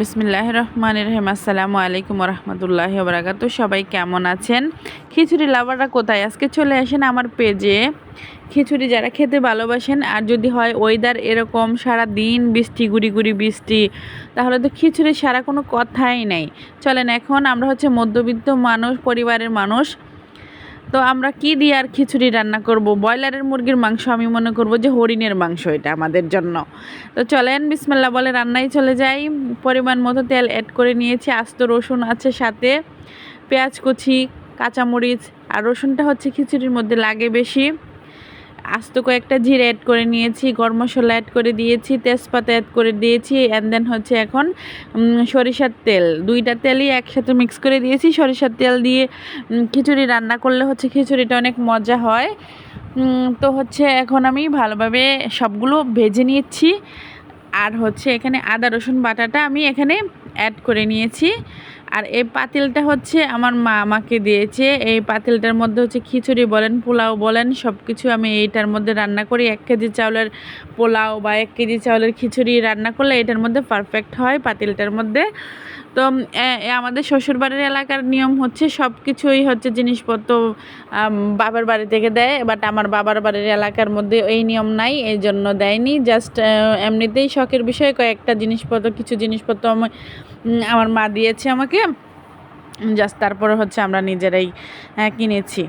বিসমিল্লাহ রহমান রহিম আসসালামু আলাইকুম রহমতুল্লাহ বরাকাত সবাই কেমন আছেন? খিচুড়ি লাভাররা কোথায়? আজকে চলে আসেন আমার পেজে। খিচুড়ি যারা খেতে ভালোবাসেন, আর যদি হয় ওয়েদার এরকম সারা দিন বৃষ্টি, গুড়ি গুড়ি বৃষ্টি, তাহলে তো খিচুড়ি সারা কোনো কথাই নেই। চলেন এখন আমরা হচ্ছে মধ্যবিত্ত মানুষ, পরিবারের মানুষ তো আমরা কি দিয়ে আর খিচুড়ি রান্না করব? ব্রয়লারের মুরগির মাংস আমি মনে করব যে হরিণের মাংস এটা আমাদের জন্য। তো চলেন বিসমাল্লা বলে রান্নায় চলে যাই। পরিমাণ মতো তেল অ্যাড করে নিয়েছি। আস্ত রসুন আছে সাথে। পেঁয়াজ কুচি, কাঁচামরিচ আর রসুনটা হচ্ছে খিচুড়ির মধ্যে লাগে বেশি। আস্ত কয়েকটা জিরে অ্যাড করে নিয়েছি, গরম মশলা অ্যাড করে দিয়েছি, তেজপাতা অ্যাড করে দিয়েছি অ্যান্ড দেন হচ্ছে এখন সরিষার তেল। দুইটা তেলই একসাথে মিক্স করে দিয়েছি। সরিষার তেল দিয়ে খিচুড়ি রান্না করলে হচ্ছে খিচুড়িটা অনেক মজা হয়। তো হচ্ছে এখন আমি ভালোভাবে সবগুলো ভেজে নিয়েছি। আর হচ্ছে এখানে আদা, রসুন বাটাটা আমি এখানে অ্যাড করে নিয়েছি। আর এই পাতিলটা হচ্ছে আমার মা আমাকে দিয়েছে। এই পাতিলটার মধ্যে হচ্ছে খিচুড়ি বলেন, পোলাও বলেন সব কিছু আমি এইটার মধ্যে রান্না করি। এক কেজি চাউলের পোলাও বা এক কেজি চাউলের খিচুড়ি রান্না করলে এটার মধ্যে পারফেক্ট হয় পাতিলটার মধ্যে। তো আমাদের শ্বশুরবাড়ির এলাকার নিয়ম হচ্ছে সব কিছুই হচ্ছে জিনিসপত্র বাবার বাড়ি থেকে দেয় বাট আমার বাবার বাড়ির এলাকার মধ্যে এই নিয়ম নাই, এই জন্য দেয়নি। জাস্ট এমনিতেই শখের বিষয় কয়েকটা জিনিসপত্র, কিছু জিনিসপত্র আমি আমার মা দিয়েছে আমাকে। জাস্ট তারপরে হচ্ছে আমরা নিজেরাই কিনেছি।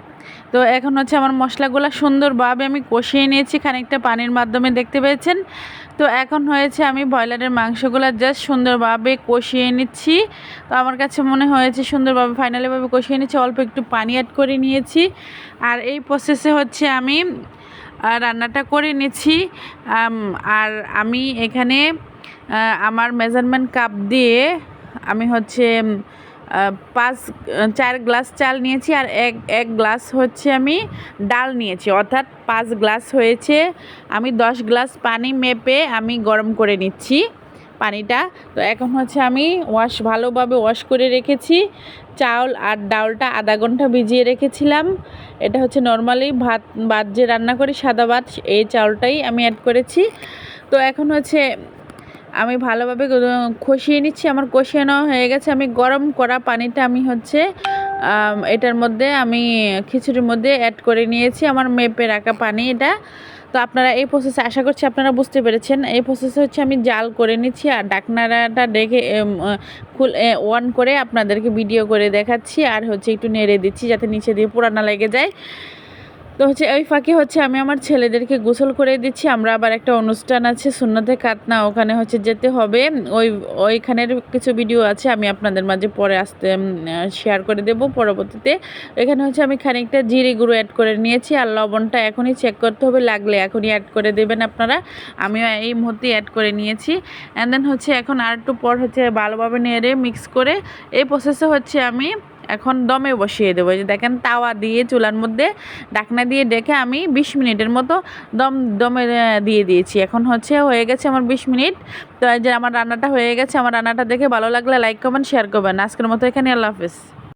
তো এখন হচ্ছে আমার মশলাগুলো সুন্দরভাবে আমি কষিয়ে নিয়েছি, খানিকটা পানির মাধ্যমে দেখতে পেয়েছেন। তো এখন হয়েছে আমি ব্রয়লারের মাংসগুলো জাস্ট সুন্দরভাবে কষিয়ে নিচ্ছি। তো আমার কাছে মনে হয়েছে সুন্দরভাবে ফাইনালিভাবে কষিয়ে নিচ্ছি, অল্প একটু পানি অ্যাড করে নিয়েছি। আর এই প্রসেসে হচ্ছে আমি রান্নাটা করে নিচ্ছি। আর আমি এখানে আমার মেজারমেন্ট কাপ দিয়ে আমি হচ্ছে পাঁচ, চার গ্লাস চাল নিয়েছি আর এক এক গ্লাস হচ্ছে আমি ডাল নিয়েছি। অর্থাৎ পাঁচ গ্লাস হয়েছে। আমি দশ গ্লাস পানি মেপে আমি গরম করে নিচ্ছি পানিটা। তো এখন হচ্ছে আমি ওয়াশ ভালোভাবে ওয়াশ করে রেখেছি। চাউল আর ডাউলটা আধা ঘণ্টা ভিজিয়ে রেখেছিলাম। এটা হচ্ছে নর্মালি ভাত ভাত যে রান্না করি, সাদা ভাত, এই চাউলটাই আমি অ্যাড করেছি। তো এখন হচ্ছে আমি ভালোভাবে কষিয়ে নিচ্ছি, আমার কষিয়ানো হয়ে গেছে। আমি গরম করা পানিটা আমি হচ্ছে এটার মধ্যে আমি খিচুড়ির মধ্যে অ্যাড করে নিয়েছি, আমার মেপে রাখা পানি এটা। তো আপনারা এই প্রসেসে আশা করছি আপনারা বুঝতে পেরেছেন। এই প্রসেসে হচ্ছে আমি জাল করে নিচ্ছি আর ডাকনাটা ডেকে খুল অন করে আপনাদেরকে ভিডিও করে দেখাচ্ছি। আর হচ্ছে একটু নেড়ে দিচ্ছি যাতে নিচে দিয়ে পুরানা লেগে যায়। তো হচ্ছে ওই ফাঁকে হচ্ছে আমি আমার ছেলেদেরকে গোসল করে দিচ্ছি। আমরা আবার একটা অনুষ্ঠান আছে, সুন্নতে কাতনা ওখানে হচ্ছে যেতে হবে। ওই, ওইখানের কিছু ভিডিও আছে, আমি আপনাদের মাঝে পরে আসতে শেয়ার করে দেব পরবর্তীতে। এখানে হচ্ছে আমি খানিকটা জিরে গুঁড়ো অ্যাড করে নিয়েছি আর লবণটা এখনই চেক করতে হবে, লাগলে এখনই অ্যাড করে দেবেন আপনারা। আমিও এই মুহূর্তে অ্যাড করে নিয়েছি। অ্যান্ড দেন হচ্ছে এখন আর একটু পর হচ্ছে ভালোভাবে নেড়ে মিক্স করে এই প্রসেসে হচ্ছে আমি এখন দমে বসিয়ে দেবো। যে দেখেন, তাওয়া দিয়ে চুলার মধ্যে ডাকনা দিয়ে ডেকে আমি বিশ মিনিটের মতো দম, দমে দিয়ে দিয়েছি। এখন হচ্ছে হয়ে গেছে আমার বিশ মিনিট। তো যে আমার রান্নাটা হয়ে গেছে, আমার রান্নাটা দেখে ভালো লাগলে লাইক করবেন শেয়ার করবেন। আজকের মতো এখানে আল্লাহ হাফিজ।